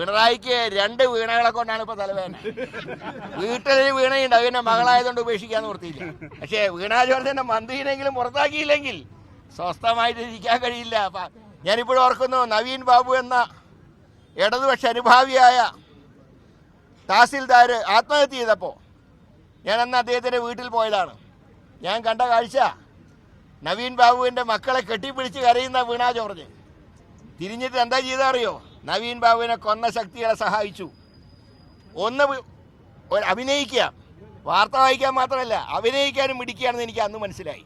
പിണറായിക്ക് രണ്ട് വീണകളെ കൊണ്ടാണ് ഇപ്പൊ തലവേദന. വീട്ടിലൊരു വീണയുണ്ട് അത് പിന്നെ മകളായതുകൊണ്ട് ഉപേക്ഷിക്കാൻ നിർത്തിയില്ല പക്ഷേ വീണ ജോർജിന്റെ മന്ത്രിനെങ്കിലും പുറത്താക്കിയില്ലെങ്കിൽ സ്വസ്ഥമായിട്ട് ഇരിക്കാൻ കഴിയില്ല. അപ്പൊ ഞാനിപ്പോഴും ഓർക്കുന്നു നവീൻ ബാബു എന്ന ഇടതുപക്ഷ അനുഭാവിയായ തഹസിൽദാർ ആത്മഹത്യ ചെയ്തപ്പോൾ ഞാൻ അന്ന് അദ്ദേഹത്തിന്റെ വീട്ടിൽ പോയതാണ്. ഞാൻ കണ്ട കാഴ്ച നവീൻ ബാബുവിന്റെ മക്കളെ കെട്ടിപ്പിടിച്ച് കരയുന്ന വീണ ജോർജ് തിരിഞ്ഞിട്ട് എന്താ ചെയ്തറിയോ നവീൻ ബാബുവിനെ കൊന്ന ശക്തികളെ സഹായിച്ചു. ഒന്ന് അഭിനയിക്കുക. വാർത്ത വായിക്കാൻ മാത്രമല്ല അഭിനയിക്കാനും മിടിക്കുകയാണെന്ന് എനിക്ക് അന്ന് മനസ്സിലായി.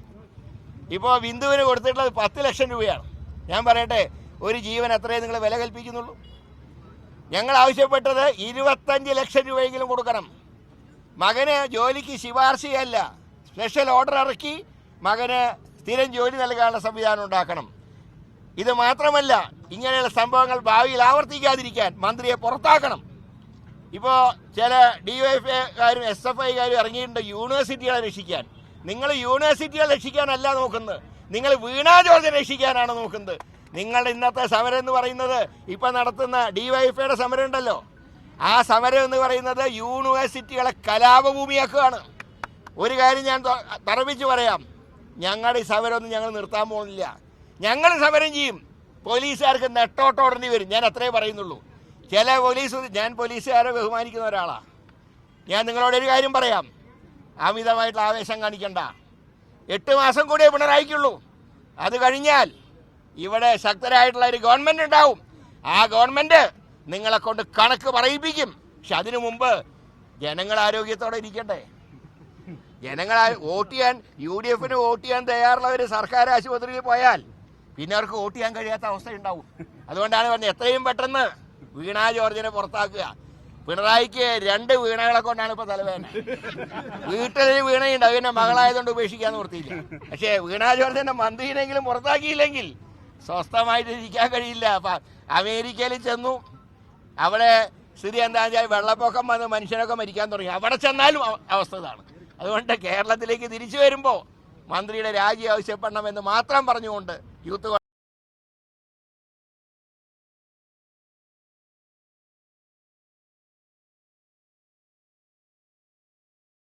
ഇപ്പോൾ ബിന്ദുവിന് കൊടുത്തിട്ടുള്ളത് പത്ത് ലക്ഷം രൂപയാണ്. ഞാൻ പറയട്ടെ ഒരു ജീവൻ എത്രയേ നിങ്ങൾ വില കൽപ്പിക്കുന്നുള്ളൂ. ഞങ്ങൾ ആവശ്യപ്പെട്ടത് ഇരുപത്തഞ്ച് ലക്ഷം രൂപയെങ്കിലും കൊടുക്കണം. മകന് ജോലിക്ക് ശുപാർശയല്ല. സ്പെഷ്യൽ ഓർഡർ ഇറക്കി മകന് സ്ഥിരം ജോലി നൽകാനുള്ള സംവിധാനം ഉണ്ടാക്കണം. ഇത് മാത്രമല്ല ഇങ്ങനെയുള്ള സംഭവങ്ങൾ ഭാവിയിൽ ആവർത്തിക്കാതിരിക്കാൻ മന്ത്രിയെ പുറത്താക്കണം. ഇപ്പോൾ ചില ഡി വൈഫ് ഐക്കാരും എസ് എഫ് ഐക്കാരും ഇറങ്ങിയിട്ടുണ്ട് യൂണിവേഴ്സിറ്റികളെ രക്ഷിക്കാൻ. നിങ്ങൾ യൂണിവേഴ്സിറ്റികളെ രക്ഷിക്കാനല്ല നോക്കുന്നത്. നിങ്ങൾ വീണാ ജോർജ് രക്ഷിക്കാനാണ് നോക്കുന്നത്. നിങ്ങളുടെ ഇന്നത്തെ സമരം എന്ന് പറയുന്നത് ഇപ്പം നടത്തുന്ന ഡി വൈഫൈയുടെ സമരം ഉണ്ടല്ലോ. ആ സമരം എന്ന് പറയുന്നത് യൂണിവേഴ്സിറ്റികളെ കലാപഭൂമിയാക്കുകയാണ്. ഒരു കാര്യം ഞാൻ തറപ്പിച്ച് പറയാം. ഞങ്ങളുടെ ഈ സമരമൊന്നും ഞങ്ങൾ നിർത്താൻ പോകുന്നില്ല. ഞങ്ങൾ സമരം ചെയ്യും. പോലീസുകാർക്ക് നെട്ടോട്ടോടേണ്ടി വരും. ഞാൻ അത്രേ പറയുന്നുള്ളൂ. ചില പോലീസ് ഞാൻ പോലീസുകാരെ ബഹുമാനിക്കുന്ന ഒരാളാണ് ഞാൻ നിങ്ങളോട് ഒരു കാര്യം പറയാം. അമിതമായിട്ടുള്ള ആവേശം കാണിക്കണ്ട. എട്ട് മാസം കൂടിയേ പിണറായിക്കുള്ളൂ. അത് കഴിഞ്ഞാൽ ഇവിടെ ശക്തരായിട്ടുള്ള ഒരു ഗവൺമെന്റ് ഉണ്ടാവും. ആ ഗവൺമെന്റ് നിങ്ങളെ കൊണ്ട് കണക്ക് പറയിപ്പിക്കും. പക്ഷെ അതിനു മുമ്പ് ജനങ്ങൾ ആരോഗ്യത്തോടെ ഇരിക്കട്ടെ ജനങ്ങൾ വോട്ട് ചെയ്യാൻ യു ഡി എഫിന് വോട്ട് ചെയ്യാൻ തയ്യാറുള്ളവർ സർക്കാർ ആശുപത്രിയിൽ പോയാൽ പിന്നെ അവർക്ക് വോട്ട് ചെയ്യാൻ കഴിയാത്ത അവസ്ഥയുണ്ടാവും. അതുകൊണ്ടാണ് പറഞ്ഞത് എത്രയും പെട്ടെന്ന് വീണ ജോർജിനെ പുറത്താക്കുക. പിണറായിക്ക് രണ്ട് വീണകളെ കൊണ്ടാണ് ഇപ്പൊ തലവേദന. വീട്ടിലൊരു വീണയുണ്ട് അതിന്റെ മകളായതുകൊണ്ട് ഉപേക്ഷിക്കാൻ നിർത്തിയില്ല പക്ഷേ വീണ ജോർജിന്റെ മന്ത്രിനെങ്കിലും പുറത്താക്കിയില്ലെങ്കിൽ സ്വസ്ഥമായിട്ട് ഇരിക്കാൻ കഴിയില്ല. അപ്പൊ അമേരിക്കയിൽ ചെന്നു. അവിടെ സ്ഥിതി എന്താ വെച്ചാൽ വെള്ളപ്പൊക്കം വന്ന് മനുഷ്യനൊക്കെ മരിക്കാൻ തുടങ്ങി. അവിടെ ചെന്നാലും അവ- അവസ്ഥ ഇതാണ്. അതുകൊണ്ട് കേരളത്തിലേക്ക് തിരിച്ചു വരുമ്പോൾ മന്ത്രിയുടെ രാജി ആവശ്യപ്പെടണമെന്ന് മാത്രം പറഞ്ഞുകൊണ്ട് യൂത്ത്